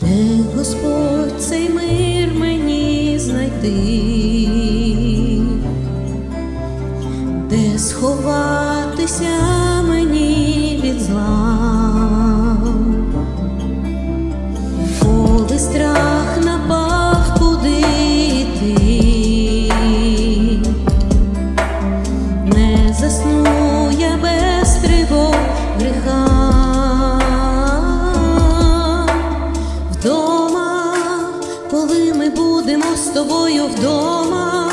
Де Господь цей мир мені знайти, де сховатися мені від зла. Тобою вдома,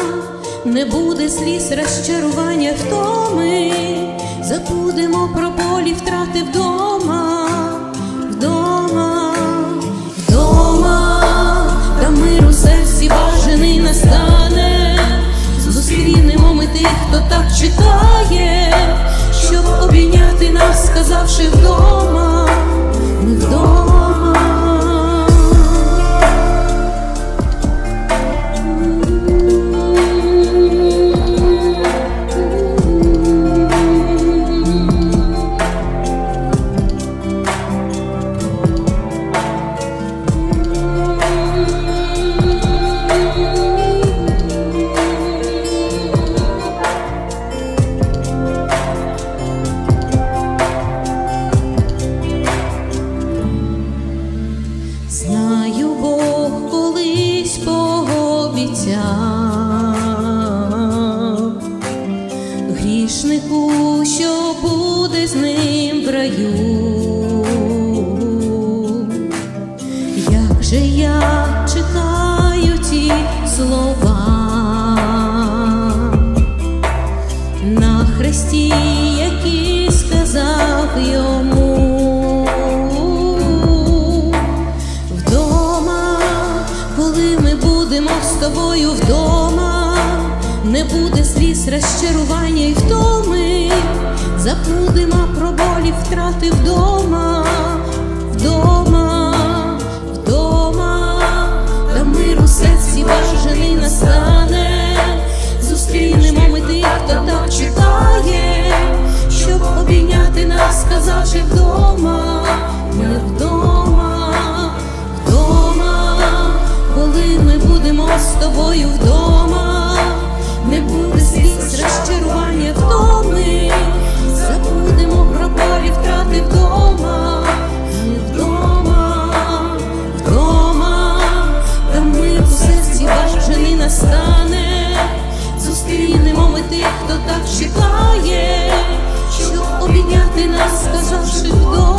не буде сліз розчарування втоми, забудемо про болі втрати вдома, вдома, вдома, та мир у серці бажаний настане, зустрінемо ми тих, хто так чекає, щоб обійняти нас, сказавши вдома, з ним в раю. Як же я чекаю ті слова на хресті, які сказав йому. Вдома, коли ми будемо з тобою вдома, не буде сліз розчарування й втоми, забудемо про болі втрати вдома, вдома, вдома, та мир у серці бажаний настане, зустрінемо ми тих, хто так чекає, щоб обійняти нас, сказавши вдома, ми вдома, вдома, коли ми будемо з тобою вдома. настане, зустрінемо ми тих, хто так чекає, щоб обійняти нас, сказавши вдома.